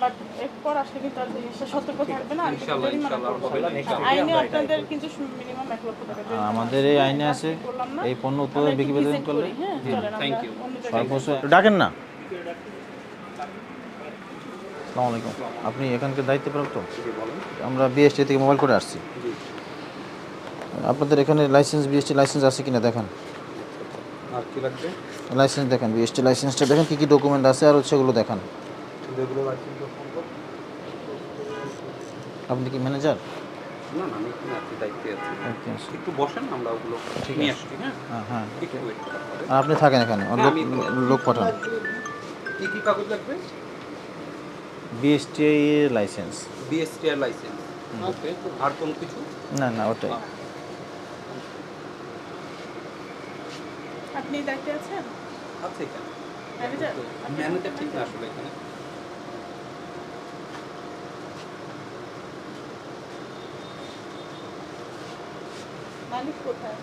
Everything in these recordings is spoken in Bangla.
বাট এরপর আসলে কিন্তু আর জিনিসটা সতর্ক থাকবে না। আইনে আপনাদের কিন্তু মিনিমাম এক লক্ষ টাকা আমাদের এই আইনে আছে এই পণ্য উৎপাদন আমরা বিক্রি বিতরণ visit করলে জায়গায় সর্বোচ্চ ডাকেন না। আসসালামু আলাইকুম। আপনি এখানকার দায়িত্বপ্রাপ্ত? আমরা বিএসটি থেকে মোবাইল করে আসছি। আপনাদের এখানে লাইসেন্স বিএসটি লাইসেন্স আছে কিনা দেখেন। আর কি লাগবে? লাইসেন্স দেখেন বিএসটি লাইসেন্সটা দেখেন কী কী ডকুমেন্ট আছে আর হচ্ছে ওগুলো দেখান। আপনি কি ম্যানেজার না না আমি এখানে আছি দায়িত্বে আছি। আচ্ছা। একটু বসেন আমরা ওগুলো ঠিক নিয়ে আসছি হ্যাঁ? হ্যাঁ হ্যাঁ একটু ওয়েট আপনি থাকেন এখানে লোক পাঠান। কি কি কাগজ লাগবে? BST license BSTR license okay আর কোন কিছু? না না ওটাই। আপনি দায়িত্বে আছেন? আছে এখানে। ম্যানেজার ম্যানেজার ঠিক না আসলে এখানে। মালিক কোথায়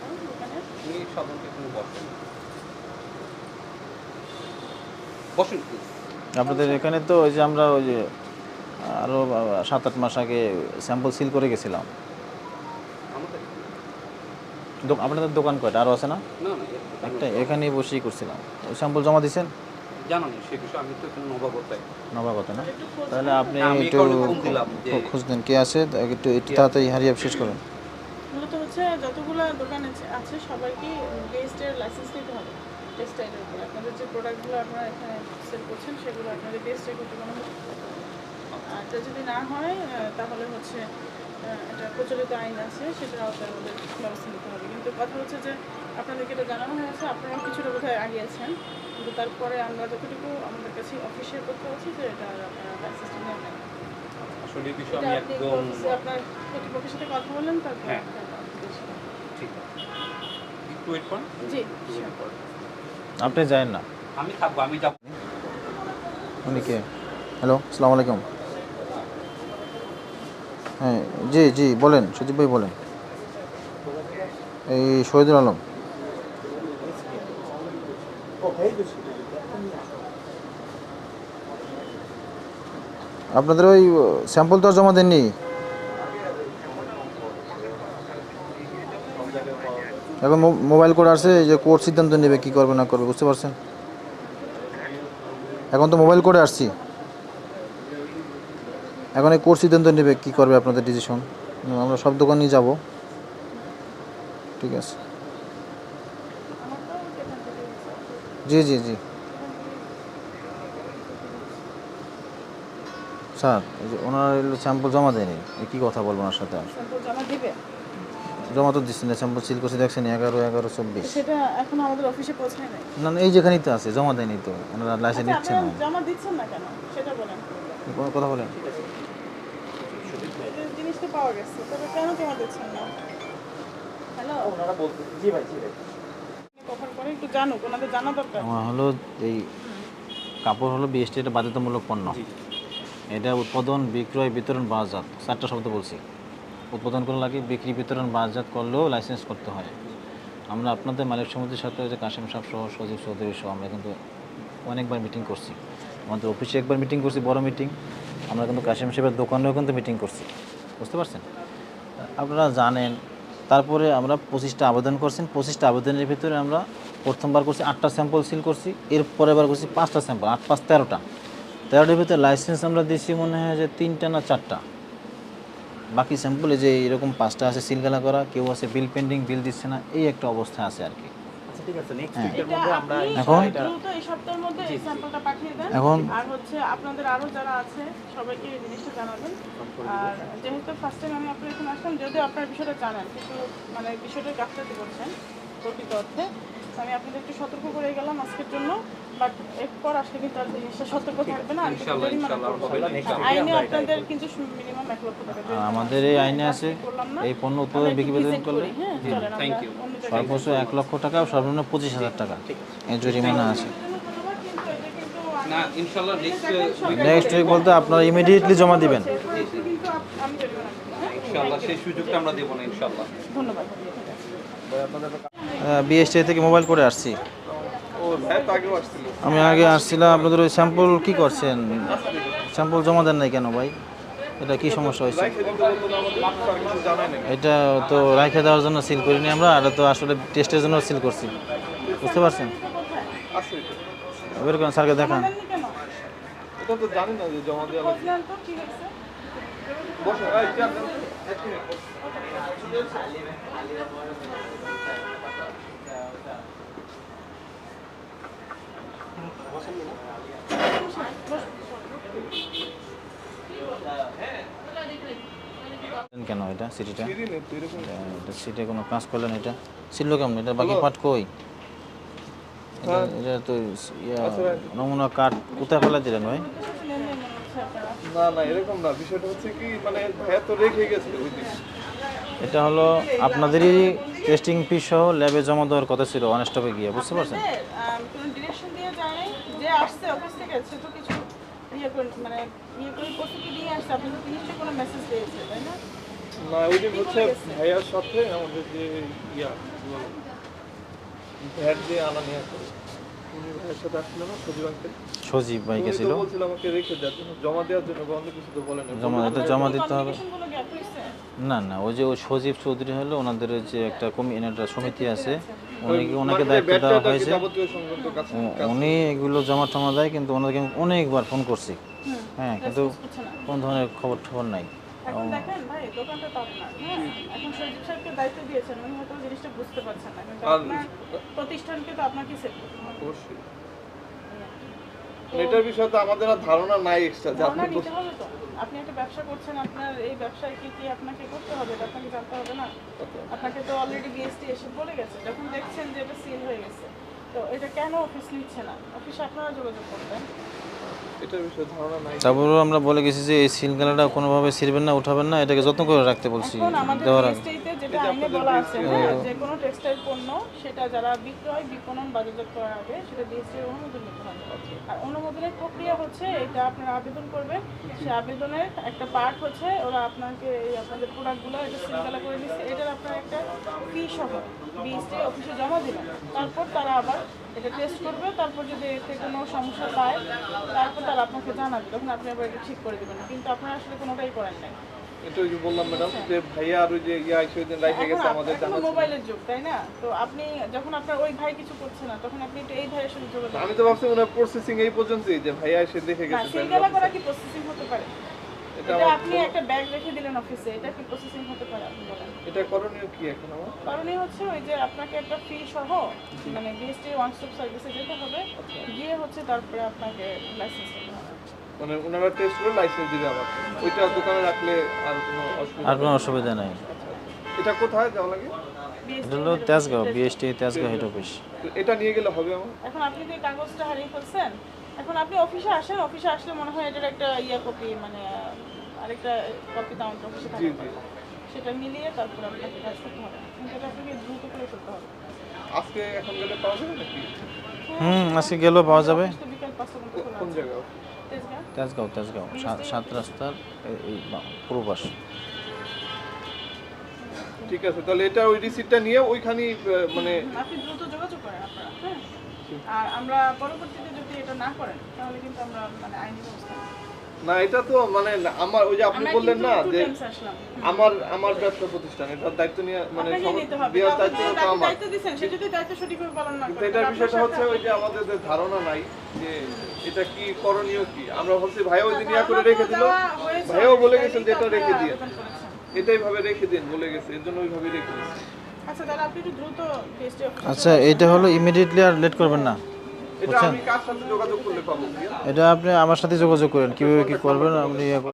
বসেন। বসেন প্লিজ আপনাদের এখানে তো ওই যে আমরা ওই যে আরও সাত আট মাস আগে স্যাম্পল সিল করে গেছিলাম। আপনাদের দোকান কয়টা? আরও আছে না? একটা এখানেই বসেই করছিলাম। ওই স্যাম্পল জমা দিয়েছেন জানা সে বিষয়ে আমি তো নবাগত না? তাহলে আপনি একটু খোঁজ দেন কে আছে একটু একটু তাড়াতাড়ি হারিয়ে শেষ করুন। হচ্ছে যতগুলো দোকান আছে- আছে সবাইকে বেস্টের লাইসেন্স নিতে হবে। টেক্সটাইলের উপর। আপনাদের যে প্রোডাক্টগুলো আপনারা এখানে সেল করছেন সেগুলো আপনাদের বেস্টের করতে কোনো আর এটা যদি না হয় তাহলে হচ্ছে এটা প্রচলিত আইন আছে সেটার আওতায় আমাদের ব্যবস্থা নিতে হবে। কিন্তু কথা হচ্ছে যে আপনাদেরকে এটা জানানো হয়েছে আপনারাও কিছুটা বোধহয় আগিয়েছেন কিন্তু তারপরে আমরা যতটুকু আমাদের কাছে অফিসের করতে হচ্ছে যে এটা আপনারা লাইসেন্সটা নেন নাই। আসলে বিষয়ে আমি একদম আপনার কর্তৃপক্ষের সাথে কথা বললেন তারপর হ্যাঁ। আপনারা আমাদের সাথে- ঠিক আছে একটু ওয়েট করেন। জি একটু wait করেন। আপনি যায়েন না। আমি থাকব আমি যাব। উনি কে? হ্যালো আসসালামু আলাইকুম। হ্যাঁ জি জি বলেন সুদীপ ভাই বলেন। এই শহীদুল আলম। আপনাদের ওই স্যাম্পল তো জমা দেননি। এখন মোবাইল কোড আসছে যে কোর্ট সিদ্ধান্ত নেবে কী করবে না করবে, বুঝতে পারছেন? এখন তো মোবাইল করে আসছি। এখন এই কোর্স সিদ্ধান্ত নেবে কী করবে আপনাদের ডিসিশন আমরা সব দোকানেই যাব। ঠিক আছে। জি জি জি। স্যার ওনার স্যাম্পল জমা দেয়নি কী কথা বলব ওনার সাথে আর? জমা তো দিচ্ছেন না স্যাম্পল সিল করছে দেখছেন এগারো এগারো চব্বিশ। সেটা এখন আমাদের অফিসে পৌঁছায় নাই। না না এই যেখানেই তো আছে জমা দেয়নি তো ওনারা লাইসেন্স আচ্ছা নিচ্ছেন আপনারা জমা দিচ্ছেন না কেন? সেটা বলেন। কোনো কথা বলেন। এই যে জিনিসটা পাওয়া গেছে তবে কেন জমা দিচ্ছেন না? হ্যালো? ওনারা বলতে জি ভাই জি ভাই। কখন করে একটু জানুক ওনাদের জানা দরকার। আমার হলো এই কাপড় হলো বিএসটি এটা বাধ্যতামূলক পণ্য। এটা উৎপাদন বিক্রয় বিতরণ বাজাত চারটা শব্দ বলছি। উৎপাদন করা লাগে, বিক্রি, বিতরণ বাজাত করলেও লাইসেন্স করতে হয়। আমরা আপনাদের মালিক সমিতির সাথে যে কাশিম সাহেব সহ সজীব চৌধুরী সহ আমরা কিন্তু অনেকবার মিটিং করছি। আমাদের অফিসে একবার মিটিং করছি, বড় মিটিং আমরা কিন্তু কাশিম সাহেবের দোকানেও কিন্তু মিটিং করছি। বুঝতে পারছেন? আপনারা জানেন, তারপরে আমরা পঁচিশটা আবেদন করছেন পঁচিশটা আবেদনের ভিতরে আমরা প্রথমবার করছি আটটা স্যাম্পল সিল করছি এর পরের বার করছি পাঁচটা স্যাম্পল আট পাঁচ তেরোটা। তেরোটার ভিতরে লাইসেন্স আমরা দিয়েছি মনে হয় যে তিনটা না চারটা। বাকি স্যাম্পলে যে এরকম পাঁচটা আছে সিলগালা করা কেউ আছে বিল পেন্ডিং বিল দিচ্ছে না এই একটা অবস্থা আছে আর কি। আচ্ছা ঠিক আছে নেক্সট হ্যাঁ। উইকের মধ্যে আমরা এখন- দ্রুত এই সপ্তাহের মধ্যে এই স্যাম্পলটা পাঠিয়ে দেন। এখন- আর হচ্ছে আপনাদের আরও যারা আছে সবাইকে এই জিনিসটা জানাবেন। আর যেহেতু ফার্স্ট টাইম আমি আপনার এখানে আসলাম যদিও আপনার বিষয়টা জানেন কিন্তু মানে বিষয়টা গাফটাতে করছেন প্রকৃত অর্থে। তো আমি আপনাদের একটু সতর্ক করে গেলাম আজকের জন্য বাট এরপর আসলে কিন্তু আর জিনিসটা সতর্ক থাকবে না আর ইনশাআল্লাহ, ইনশাআল্লাহ ইনশাআল্লাহ। আইনে আপনাদের কিন্তু মিনিমাম এক লক্ষ টাকা আমাদের এই আইনে আছে এই পণ্য উৎপাদন বিক্রি বিতরণ করলে করি, হ্যাঁ সর্বোচ্চ এক লক্ষ টাকা সর্বনিম্ন পঁচিশ হাজার টাকা। এই জরিমানা আছে। না ইনশাল্লাহ নেক্সট নেক্সট উইক বলতে আপনারা ইমিডিয়েটলি জমা দিবেন। কিন্তু আপ- আমি জরিমানা করব, হ্যাঁ? ইনশাল্লাহ সেই সুযোগটা আমরা দেবো না ইনশাল্লাহ। ধন্যবাদ। বিএসটি থেকে মোবাইল করে আসছি। আমি আগে আসছিলাম আপনাদের ওই স্যাম্পল কি করছেন? স্যাম্পল জমা দেন নাই কেন ভাই? এটা কি সমস্যা হয়েছে? এটা তো রাইখে দেওয়ার জন্য সিল করিনি আমরা আর তো আসলে টেস্টের জন্য সিল করছি। বুঝতে পারছেন। বের করেন স্যারকে দেখান কেন এটা তো জানি না যে জমা দেওয়া লাগবে বুঝলেন তো কি হয়েছে বসো এই চেয়ার দেন তো। এক মিনিট। কেন এটা সিটিটা ফিরি নেই তো এরকম। এটা সিটে কোনো কাজ করলেন এটা? ছিল কেমন? এটা বাকি পার্ট কই? এটা এটা তো ইয়া, নমুনা কাঠ কোথায় ফেলা দিলেন ভাই? লেনদেন মনে হচ্ছে আপনারা না না এরকম না। বিষয়টা হচ্ছে কি মানে ভাইয়া তো রেখে গেছে ওই দিন। এটা হলো আপনাদেরই টেস্টিং ফি সহ ল্যাবে জমা দেওয়ার কথা ছিল অনেস্টপে গিয়ে বুঝতে পারছেন আপনাদের, আম, কোনো ডিরেকশন দিয়ে যায় নাই যে আসছে অফিস থেকে সে তো কিছু ইয়ে করে মানে ইয়ে করে প্রস্তুতি নিয়ে আসছে। আপনি তো নিশ্চয়ই কোনো মেসেজ দিয়েছে তাই না? না ওই যে হচ্ছে ভাইয়ার সাথে আমাদের যে ইয়া ভ্যাট দিয়ে আনা নেওয়া করে। সজীব ভাই গেছিল। জমা দেওয়ার জন্য বা অন্য কিছু তো জমা দিতে হবে। না না ওই যে ওই সজীব চৌধুরী হলো ওনাদের ওই যে একটা কমি একটা সমিতি আছে। উনি ওনাকে দায়িত্ব দেওয়া হয়েছে? উনি এগুলো জমা টমা দেয় কিন্তু ওনাকে অনেকবার ফোন করছি। হ্যাঁ কিন্তু কোন ধরনের খবর টবর নাই। এখন দেখেন ভাই দোকানটা তো আপনার হ্যাঁ এখন সজীব সাহেবকে দায়িত্ব দিয়েছেন উনি হয়তো জিনিসটা বুঝতে পারছেন না। কিন্তু আপনার প্রতিষ্ঠানকে তো আপনাকে সেট করতে হবে। অবশ্যই। এটার বিষয়ে তো আমাদের আর ধারণা নাই এক্সট্রা যে আপনি নিতে হবে তো। আপনি একটা ব্যবসা করছেন আপনার এই ব্যবসায় কি কি আপনাকে করতে হবে এটা আপনাকে জানতে হবে না? আপনাকে তো অলরেডি বিএসটি এসে বলে গেছে যখন দেখছেন যে এটা সিল হয়ে গেছে। তো এটা কেন অফিস নিচ্ছে না? অফিসে আপনারা যোগাযোগ করবেন। এটার বিষয়ে ধারণা নাই। তারপরেও আমরা বলে গেছি যে এই সিলগালাটা কোনোভাবে ছিঁড়বেন না উঠাবেন না এটাকে যত্ন করে রাখতে বলছি দেওয়ার আগে। যেটা আইনে বলা আছে যে কোনো টেক্সটাইল পণ্য সেটা যারা বিক্রয় বিপণন বাজারজাত আগে সেটা বিএসটি অনুমোদন নিতে হবে। আর অনুমোদনের প্রক্রিয়া হচ্ছে এটা আপনারা আবেদন করবেন। সেই আবেদনের একটা পার্ট হচ্ছে ওরা আপনাকে এই আপনাদের প্রোডাক্টগুলো এটা সিলগালা করে দিচ্ছে। এটার আপনার একটা ফি সহ অফিসে জমা দিবেন। তারপর তারা আবার এটা টেস্ট করবে তারপর যদি এতে কোনো সমস্যা পায় তারপর তারা আপনাকে জানাবে তখন আপনি আবার এটা ঠিক করে দেবেন। কিন্তু আপনারা আসলে কোনোটাই করেন নাই। এটা ওই যে বললাম ম্যাডাম যে ভাইয়া আর ওই যে ইয়া এসে দিন রাইখে গেছে আমাদের জানা মোবাইলের যুগ তাই না? তো আপনি যখন আপনার ওই ভাই কিছু করছে না তখন আপনি একটু এই ভাইয়ের সাথে যোগাযোগ আমি তো ভাবছি ওনার প্রসেসিং এই পর্যন্তই যে ভাইয়া এসে দেখে গেছে সিঙ্গেলা করা কি প্রসেসিং হতে পারে? এটা আপনি একটা ব্যাগ রেখে দিলেন অফিসে এটা কি প্রসেসিং হতে পারে আপনি এটা করণীয় কি এখন আমার কারণই হচ্ছে ওই যে আপনাকে একটা ফি সহ মানে বিএসটি ওয়ান স্টপ সার্ভিসে যেতে হবে। গিয়ে হচ্ছে তারপরে আপনাকে লাইসেন্স নিতে হবে। মানে ওনারা টেস্ট করে লাইসেন্স দিবে আমার ওইটা দোকানে রাখলে আর কোনো অসুবিধা আর কোনো অসুবিধা নাই। এটা কোথায় যাওয়া লাগে? এটা হলো Tejgaon BST Tejgaon head office এটা নিয়ে গেলে হবে আমার? এখন আপনি যে কাগজটা হারিয়ে ফেলছেন এখন আপনি অফিসে আসেন অফিসে আসলে মনে হয় এটার একটা ইয়া কপি মানে আরেকটা কপি তো আমাদের অফিসে জি থাকে। জি। সেটা মিলিয়ে তারপরে আপনাকে কাজ করতে হবে। এটা আপনাকে দ্রুত করে করতে হবে। আজকে এখন গেলে পাওয়া যাবে নাকি? হুম আজকে গেলেও পাওয়া যাবে। তো পাঁচটা পর্যন্ত খোলা কোন তেজগাঁ? তেজগাঁও? তেজগাঁও সাত- সাত রাস্তার এই- পূর্ব পাশ। ঠিক আছে তাহলে এটা ওই রিসিপ্টটা নিয়ে ওইখানেই মানে আপনি দ্রুত যোগাযোগ করেন আপনারা হ্যাঁ। আর আমরা পরবর্তীতে যদি এটা না করেন তাহলে কিন্তু আমরা মানে আইনি ব্যবস্থা নেব। না এটা তো মানে আমার ওই যে আপনি বললেন না যে আমার আমার ব্যবসা প্রতিষ্ঠান এটার দায়িত্ব নিয়ে মানে আপনি দায়িত্ব তো আমার। দায়িত্ব দিচ্ছেন সে যদি দায়িত্ব সঠিকভাবে পালন না করে এটার বিষয়টা হচ্ছে ওই যে আমাদের যে ধারণা নাই যে এটা কি করণীয় কি? আমরা ভাবছি ভাই ওই দিন ইয়া করে রেখে দিল। ভাইও বলে গেছেন যে এটা রেখে দিয়ে। এটাই ভাবে রেখে দিন বলে গেছে এর জন্য ওইভাবে রেখে দিয়েছি। আচ্ছা তাহলে আপনি একটু দ্রুত আচ্ছা এটা হলো ইমিডিয়েটলি আর লেট করবেন না। এটা আমি কার সাথে যোগাযোগ করলে পাবো? এটা আপনি আমার সাথে যোগাযোগ করেন। কীভাবে কি করবেন আপনি ইয়ে।